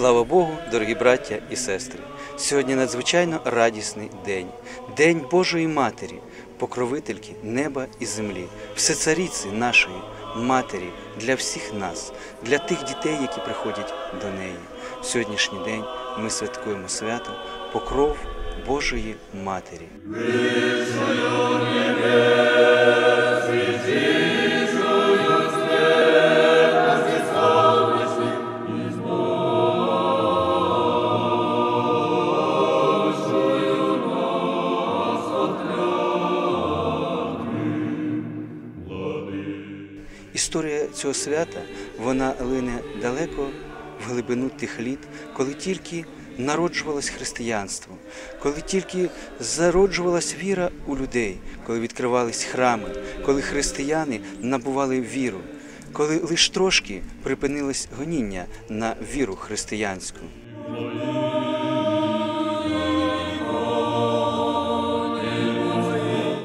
Слава Богу, дорогі браття і сестри! Сьогодні надзвичайно радісний день, День Божої Матері, покровительки неба і землі, всецариці нашої матері для всіх нас, для тих дітей, які приходять до неї. Сьогоднішній день ми святкуємо свято Покров Божої Матері. Цього свята вона лине далеко в глибину тих літ, коли тільки народжувалось християнство, коли тільки зароджувалась віра у людей, коли відкривались храми, коли християни набували віру, коли лише трошки припинилось гоніння на віру християнську.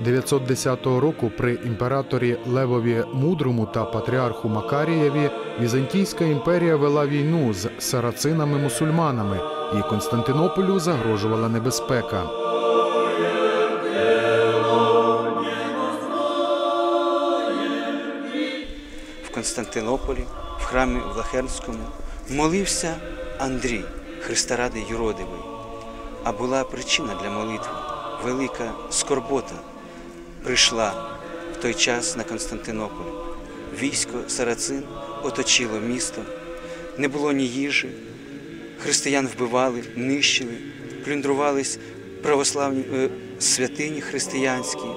910 року при імператорі Левові Мудрому та патріарху Макарієві Візантійська імперія вела війну з сарацинами-мусульманами, і Константинополю загрожувала небезпека. в Константинополі, в храмі Влахернському, молився Андрій, Христа Юродивий. А була причина для молитви, велика скорбота прийшла в той час на Константинополь. Військо Сарацин оточило місто, не було ні їжі, християн вбивали, нищили, плюндрувались православні е, святині християнські.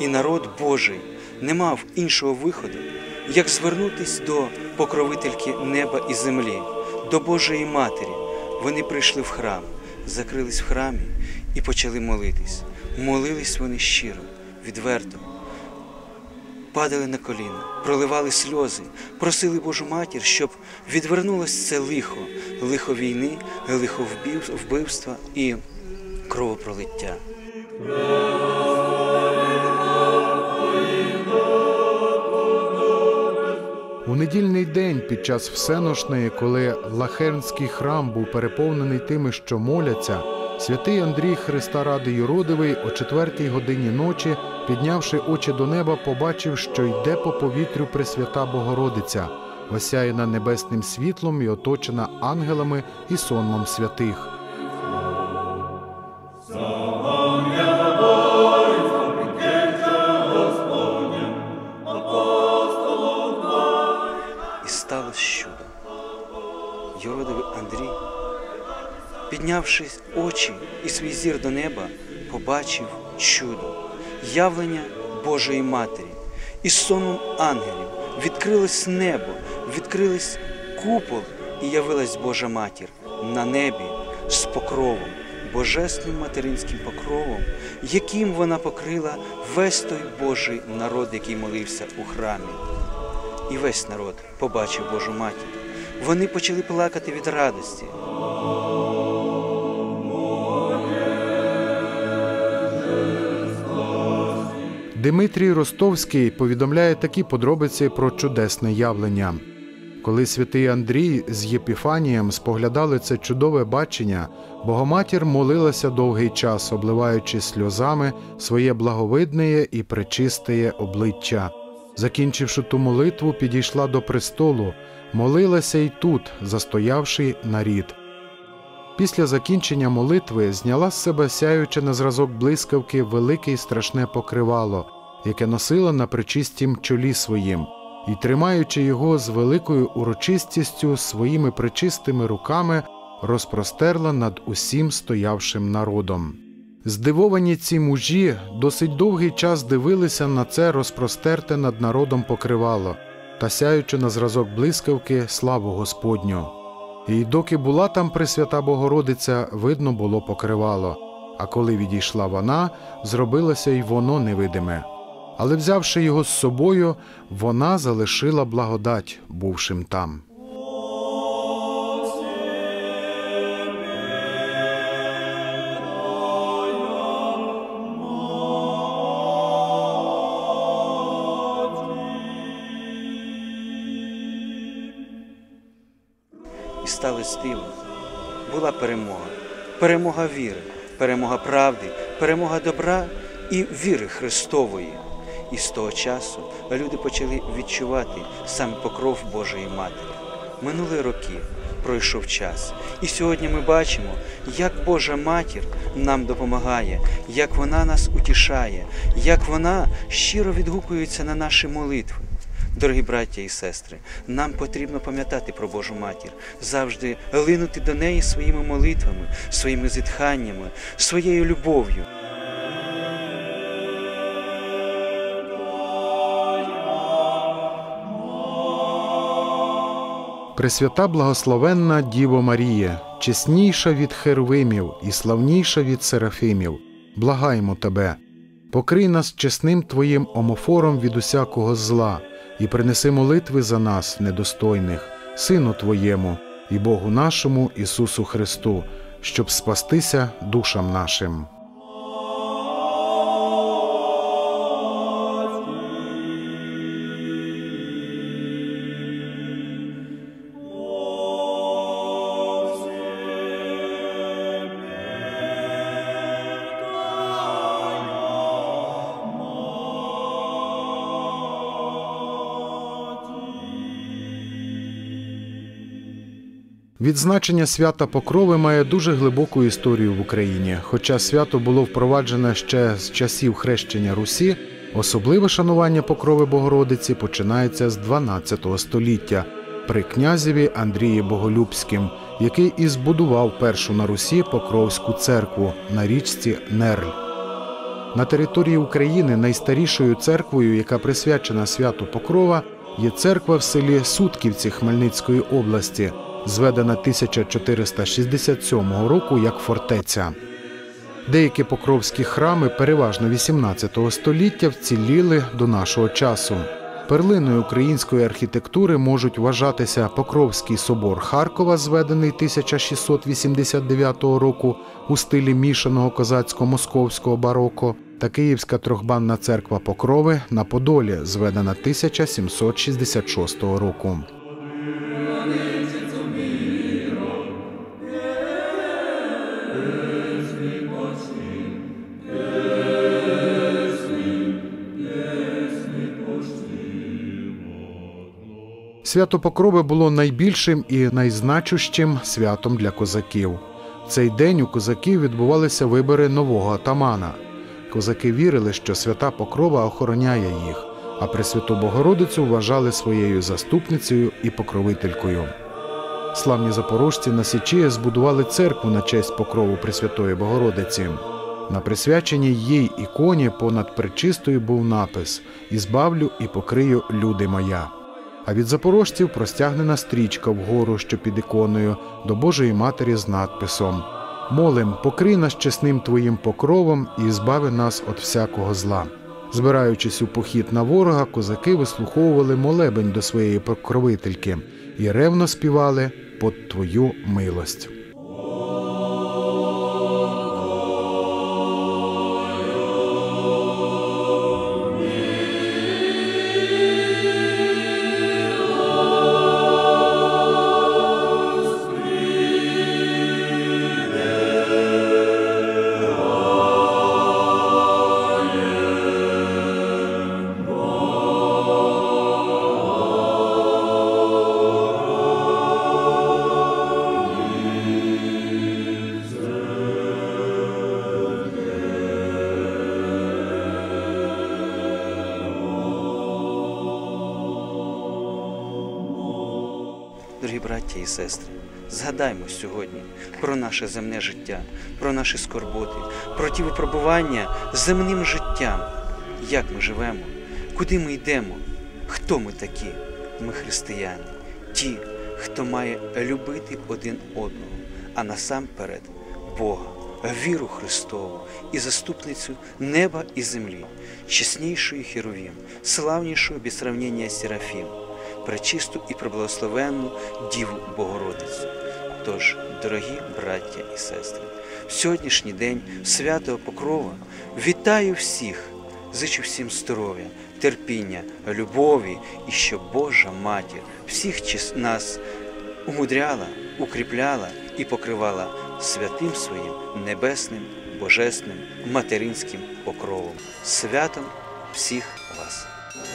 І народ Божий не мав іншого виходу, як звернутись до покровительки неба і землі, до Божої Матері. Вони прийшли в храм, закрились в храмі і почали молитись. Молились вони щиро, відверто, падали на коліна, проливали сльози, просили Божу матір, щоб відвернулось це лихо, лихо війни, лихо вбивства і кровопролиття. У недільний день під час всеношної, коли Лахернський храм був переповнений тими, що моляться, святий Андрій Христа Ради Юродивий о четвертій годині ночі, піднявши очі до неба, побачив, що йде по повітрю Пресвята Богородиця, осяяна небесним світлом і оточена ангелами і сонмом святих. І сталося чудо. Юродивий Андрій, піднявши очі і свій зір до неба, побачив чудо, явлення Божої Матері. І сонмом ангелів відкрилось небо, відкрилось купол, і явилась Божа Матір на небі з покровом, божественним материнським покровом, яким вона покрила весь той Божий народ, який молився у храмі. І весь народ побачив Божу матір. Вони почали плакати від радості. Димитрій Ростовський повідомляє такі подробиці про чудесне явлення. Коли святий Андрій з Єпіфанієм споглядали це чудове бачення, Богоматір молилася довгий час, обливаючи сльозами своє благовидне і пречистеє обличчя. Закінчивши ту молитву, підійшла до престолу, молилася й тут, застоявши нарід. Після закінчення молитви зняла з себе сяюче на зразок блискавки велике й страшне покривало, яке носила на причистім чолі своїм, і, тримаючи його з великою урочистістю своїми причистими руками, розпростерла над усім стоявшим народом. Здивовані ці мужі досить довгий час дивилися на це розпростерте над народом покривало та сяючи на зразок блискавки славу Господню. І доки була там Пресвята Богородиця, видно було покривало, а коли відійшла вона, зробилося й воно невидиме. Але взявши його з собою, вона залишила благодать, бувшим там. І сталося диво. Була перемога, перемога віри, перемога правди, перемога добра і віри Христової. І з того часу люди почали відчувати саме покров Божої Матері. Минули роки, пройшов час. І сьогодні ми бачимо, як Божа Матір нам допомагає, як вона нас утішає, як вона щиро відгукується на наші молитви. Дорогі браття і сестри, нам потрібно пам'ятати про Божу матір, завжди линути до неї своїми молитвами, своїми зітханнями, своєю любов'ю. Пресвята благословенна Діво Марія, чесніша від хервимів і славніша від серафимів, благаємо тебе, покрий нас чесним Твоїм омофором від усякого зла, і принеси молитви за нас, недостойних, Сину Твоєму і Богу нашому Ісусу Христу, щоб спастися душам нашим. Відзначення свята Покрови має дуже глибоку історію в Україні. Хоча свято було впроваджене ще з часів хрещення Русі, особливе шанування Покрови Богородиці починається з 12 століття при князеві Андрії Боголюбським, який і збудував першу на Русі Покровську церкву на річці Нерль. На території України найстарішою церквою, яка присвячена святу Покрова, є церква в селі Сутківці Хмельницької області, зведена 1467 року як фортеця. Деякі покровські храми, переважно 18 століття, вціліли до нашого часу. Перлиною української архітектури можуть вважатися Покровський собор Харкова, зведений 1689 року у стилі мішаного козацько-московського бароко, та Київська трьохбанна церква Покрови на Подолі, зведена 1766 року. Свято Покрови було найбільшим і найзначущим святом для козаків. В цей день у козаків відбувалися вибори нового атамана. Козаки вірили, що свята Покрова охороняє їх, а Пресвяту Богородицю вважали своєю заступницею і покровителькою. Славні запорожці на Січі збудували церкву на честь покрову Пресвятої Богородиці. На присвяченій їй іконі понад пречистою був напис Ізбавлю і покрию люди моя. А від запорожців простягнена стрічка вгору, що під іконою, до Божої Матері з надписом Молим, покрий нас чесним Твоїм покровом і збави нас від всякого зла. Збираючись у похід на ворога, козаки вислуховували молебень до своєї покровительки і ревно співали «Под Твою милость. І сестри, згадаймо сьогодні про наше земне життя, про наші скорботи, про ті випробування земним життям, як ми живемо, куди ми йдемо, хто ми такі, ми християни, ті, хто має любити один одного, а насамперед Бога, віру Христову і заступницю неба і землі, чеснішою Херовім, славнішою без сравнення Серафім пречисту і преблагословенну Діву Богородицю. Тож, дорогі браття і сестри, в сьогоднішній день святого Покрова вітаю всіх, зичу всім здоров'я, терпіння, любові і щоб Божа Матір всіх нас умудряла укріпляла і покривала святим своїм небесним, божесним, материнським покровом. Святом всіх вас! Thank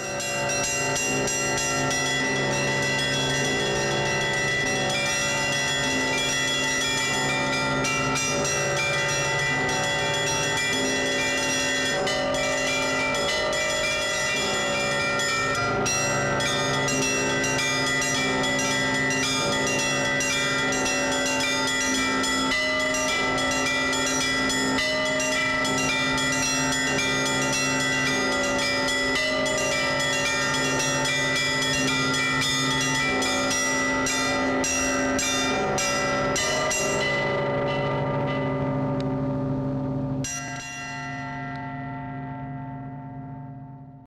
you.